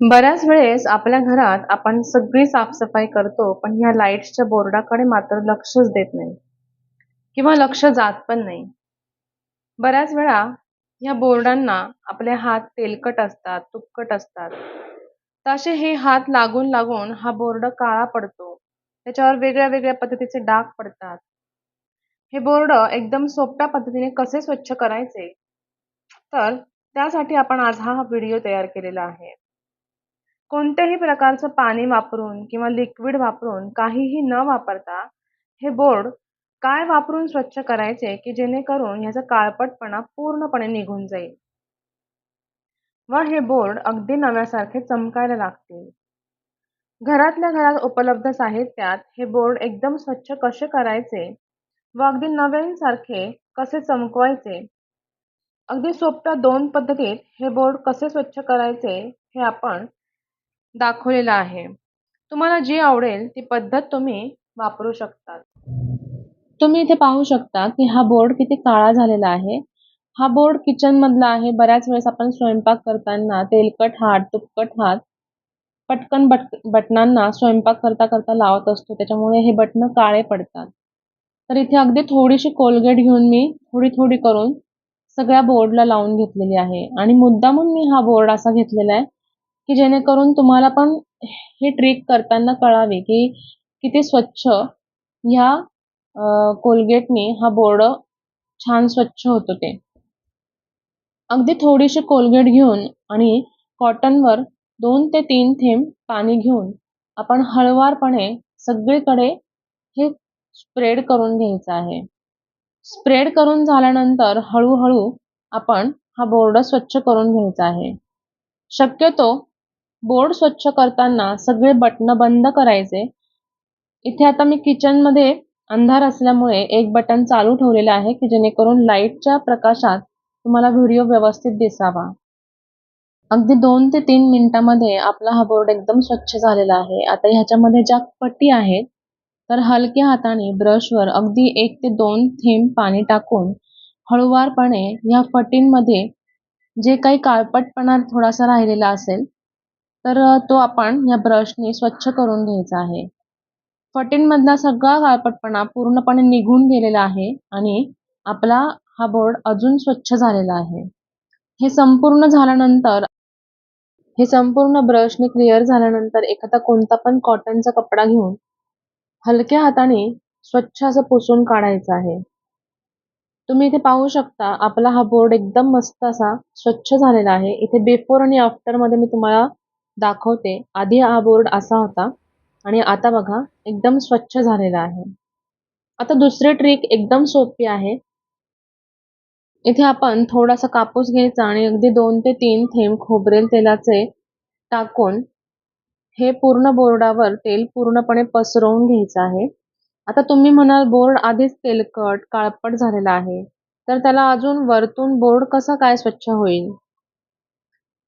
बऱ्याच वेळेस आपल्या घरात आपण सगळी साफसफाई करतो, पण ह्या लाईट्सच्या बोर्डाकडे मात्र लक्षच देत नाही किंवा लक्ष जात पण नाही. बऱ्याच वेळा ह्या बोर्डांना आपले हात तेलकट असतात, तुपकट असतात. तसे हे हात लागून लागून हा बोर्ड काळा पडतो. त्याच्यावर वेगळ्या वेगळ्या पद्धतीचे डाग पडतात. हे बोर्ड एकदम सोप्या पद्धतीने कसे स्वच्छ करायचे? तर त्यासाठी आपण आज हा व्हिडिओ तयार केलेला आहे. कोणत्याही प्रकारचं पाणी वापरून किंवा लिक्विड वापरून काहीही न वापरता हे बोर्ड काय वापरून स्वच्छ करायचे की जेणेकरून ह्याचा काळपटपणा पूर्णपणे निघून जाईल व हे बोर्ड अगदी नव्यासारखे चमकायला लागतील. घरातल्या घरात उपलब्ध साहित्यात हे बोर्ड एकदम स्वच्छ कसे करायचे व अगदी नव्यांसारखे कसे चमकवायचे, अगदी सोप्या दोन पद्धतीत हे बोर्ड कसे स्वच्छ करायचे हे आपण दाखवलेला आहे. तुम्हाला जी आवडेल ती पद्धत तुम्ही वापरू शकतात. तुम्ही इथे पाहू शकता की हा बोर्ड किती काळा झालेला आहे. हा बोर्ड किचन मधला आहे. बऱ्याच वेळेस आपण स्वयंपाक करताना तेलकट हात, तुपकट हात पटकन बट बटनांना स्वयंपाक करता करता लावत असतो. त्याच्यामुळे हे बटणं काळे पडतात. तर इथे अगदी थोडीशी कोलगेट घेऊन मी थोडी थोडी करून सगळ्या बोर्डला लावून घेतलेली आहे आणि मुद्दामून मी हा बोर्ड असा घेतलेला आहे की जेणेकरून तुम्हाला पण ही ट्रिक करताना कळावी की किती स्वच्छ ह्या कोलगेटनी हा बोर्ड छान स्वच्छ होतो ते. अगदी थोडीशी कोलगेट घेऊन आणि कॉटनवर दोन ते तीन थेंब पाणी घेऊन आपण हळवारपणे सगळीकडे हे स्प्रेड करून घ्यायचं आहे. स्प्रेड करून झाल्यानंतर हळूहळू आपण हा बोर्ड स्वच्छ करून घ्यायचा आहे. शक्यतो बोर्ड स्वच्छ करताना सगळे बटन बंद करायचे. इथे आता मी किचनमध्ये अंधार असल्यामुळे एक बटन चालू ठेवलेलं आहे की जेणेकरून लाईटच्या प्रकाशात तुम्हाला व्हिडिओ व्यवस्थित दिसावा. अगदी दोन ते तीन मिनिटांमध्ये आपला हा बोर्ड एकदम स्वच्छ झालेला आहे. आता ह्याच्यामध्ये ज्या पट्टी आहेत तर हलक्या हाताने ब्रशवर अगदी एक ते दोन थेंब पाणी टाकून हळुवारपणे ह्या फटींमध्ये जे काही काळपटपणा थोडासा राहिलेला असेल तर तो आपण ह्या ब्रशने स्वच्छ करून घ्यायचा आहे. फटींमधला सगळा काळपटपणा पूर्णपणे निघून गेलेला आहे आणि आपला हा बोर्ड अजून स्वच्छ झालेला आहे. हे संपूर्ण झाल्यानंतर हे संपूर्ण ब्रशने क्लिअर झाल्यानंतर एखादा कोणता पण कॉटनचा कपडा घेऊन हलक्या हाताने स्वच्छ असं पुसून काढायचं आहे. तुम्ही इथे पाहू शकता आपला हा बोर्ड एकदम मस्त असा स्वच्छ झालेला आहे. इथे बिफोर आणि आफ्टरमध्ये मी तुम्हाला दाखवते. आधी हा बोर्ड असा होता आणि आता बघा एकदम स्वच्छ झालेला आहे. आता दुसरी ट्रिक एकदम सोपी आहे. इथे आपण थोडासा कापूस घ्यायचा आणि अगदी दोन ते तीन थेंब खोबरेल तेलाचे टाकून हे पूर्ण बोर्डावर तेल पूर्णपणे पसरवून घ्यायचं आहे. आता तुम्ही म्हणाल बोर्ड आधीच तेलकट, काळपट झालेला आहे. तर त्याला अजून वरतून बोर्ड कसा काय स्वच्छ होईल?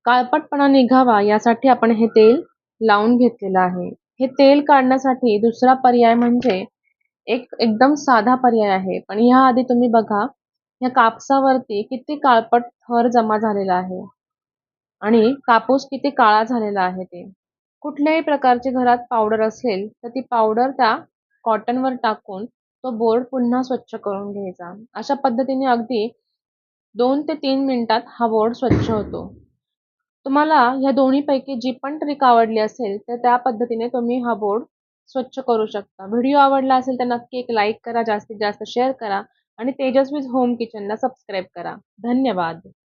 काळपटपणा निघावा यासाठी आपण हे तेल लावून घेतलेलं आहे. हे तेल काढण्यासाठी दुसरा पर्याय म्हणजे एक एकदम साधा पर्याय आहे. पण ह्याआधी तुम्ही बघा ह्या कापसावरती किती काळपट थर जमा झालेला आहे आणि कापूस किती काळा झालेला आहे ते. कुठल्याही प्रकारची घरात पावडर असेल तर ती पावडर त्या कॉटनवर टाकून तो बोर्ड पुन्हा स्वच्छ करून घ्यायचा. अशा पद्धतीने अगदी दोन ते तीन मिनिटात हा बोर्ड स्वच्छ होतो. तुम्हाला ह्या दोन्हीपैकी जी पण ट्रिक आवडली असेल तर त्या पद्धतीने तुम्ही हा बोर्ड स्वच्छ करू शकता. व्हिडिओ आवडला असेल तर नक्की एक लाईक करा, जास्तीत जास्त शेअर करा आणि तेजस्वी होम किचनला सबस्क्राईब करा. धन्यवाद.